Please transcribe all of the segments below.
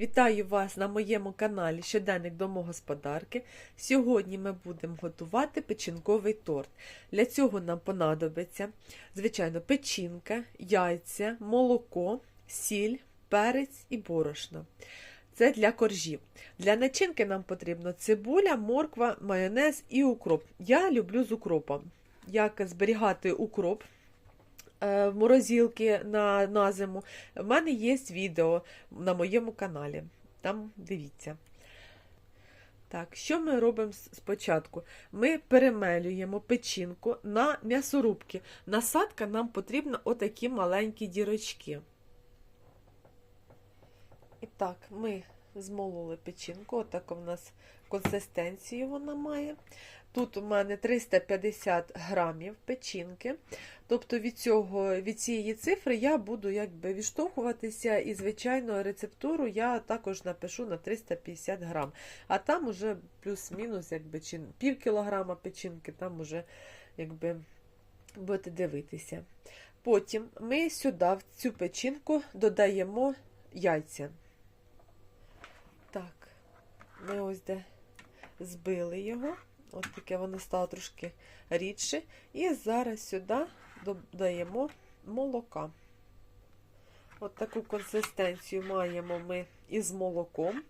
Вітаю вас на моєму каналі Щоденник домогосподарки. Сьогодні ми будемо готувати печінковий торт. Для цього нам понадобиться, звичайно, печінка, яйця, молоко, сіль, перець і борошно. Це для коржів. Для начинки нам потрібно цибуля, морква, майонез і укроп. Я люблю з укропом. Як зберігати укроп в морозилки на, на зиму. В мене є відео на моєму каналі. Там дивіться. Так, що ми робимо спочатку? Ми перемелюємо печінку на м'ясорубки. Насадка нам потрібна отакі маленькі дірочки. І так, ми змололи печінку, отаку в нас консистенцію вона має. Тут у мене 350 грамів печінки. Тобто від, цього, від цієї цифри я буду якби відштовхуватися, і, звичайно, рецептуру я також напишу на 350 грам. А там уже плюс-мінус, якби пів кілограма печінки, там уже якби будете дивитися. Потім ми сюди, в цю печінку, додаємо яйця. Ми ось де збили його. От таке воно стало трошки рідше. І зараз сюди додаємо молока. От таку консистенцію маємо ми із молоком.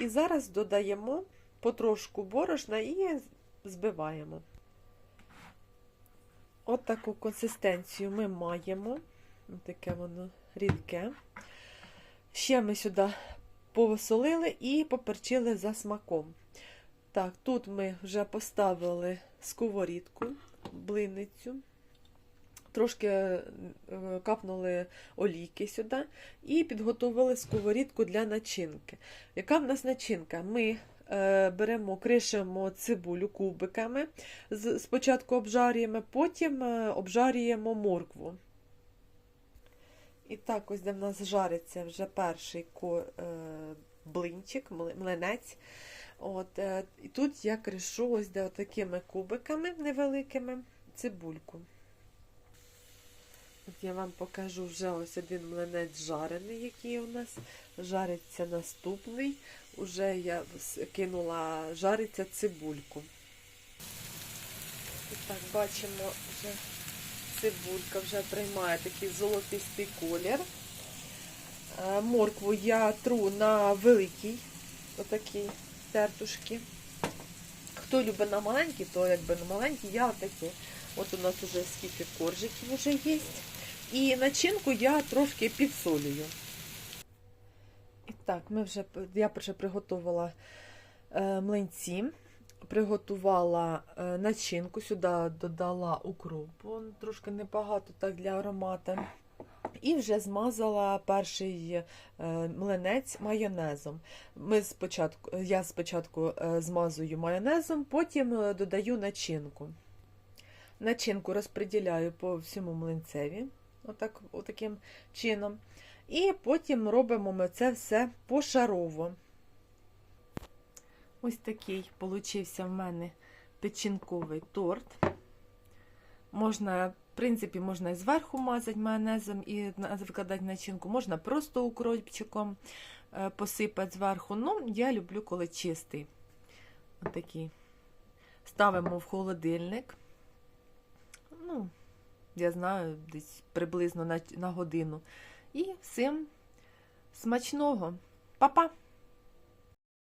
І зараз додаємо потрошку борошна і збиваємо. От таку консистенцію ми маємо. Таке воно рідке. Ще ми сюди посолили і поперчили за смаком. Так, тут ми вже поставили сковорідку, блиницю, трошки е, капнули олійки сюди і підготовили сковорідку для начинки. Яка в нас начинка? Ми е, беремо, кришимо цибулю кубиками, спочатку обжарюємо, потім е, обжарюємо моркву. І так, ось де в нас жариться вже перший е, блинчик, млинець. От, е, і тут я кришу ось де такими кубиками невеликими цибульку. От я вам покажу вже ось один млинець жарений, який у нас. Жариться наступний. Уже я кинула, жариться цибульку. І так, бачимо, вже цибулька вже приймає такий золотистий колір. Е, Моркву я тру на великий, отакий тертушки. Хто любить на маленькі, то якби на маленькі, я отакі. От у нас вже скільки коржиків вже є. І начинку я трошки підсолюю. І так, ми вже, я вже приготувала е, млинці, приготувала е, начинку, сюди додала укропу, трошки небагато так для аромату. І вже змазала перший е, млинець майонезом. Ми спочатку, я спочатку е, змазую майонезом, потім е, додаю начинку. Начинку розподіляю по всьому млинцеві, отак, отаким чином. І потім робимо ми це все пошарово. Ось такий получився в мене печінковий торт. Можна, в принципі, можна і зверху мазати майонезом і викладати начинку, можна просто укропчиком е, посипати зверху. Ну, я люблю, коли чистий. Отакий. Ставимо в холодильник. Ну, я знаю, десь приблизно на, на годину. І всім смачного. Па-па!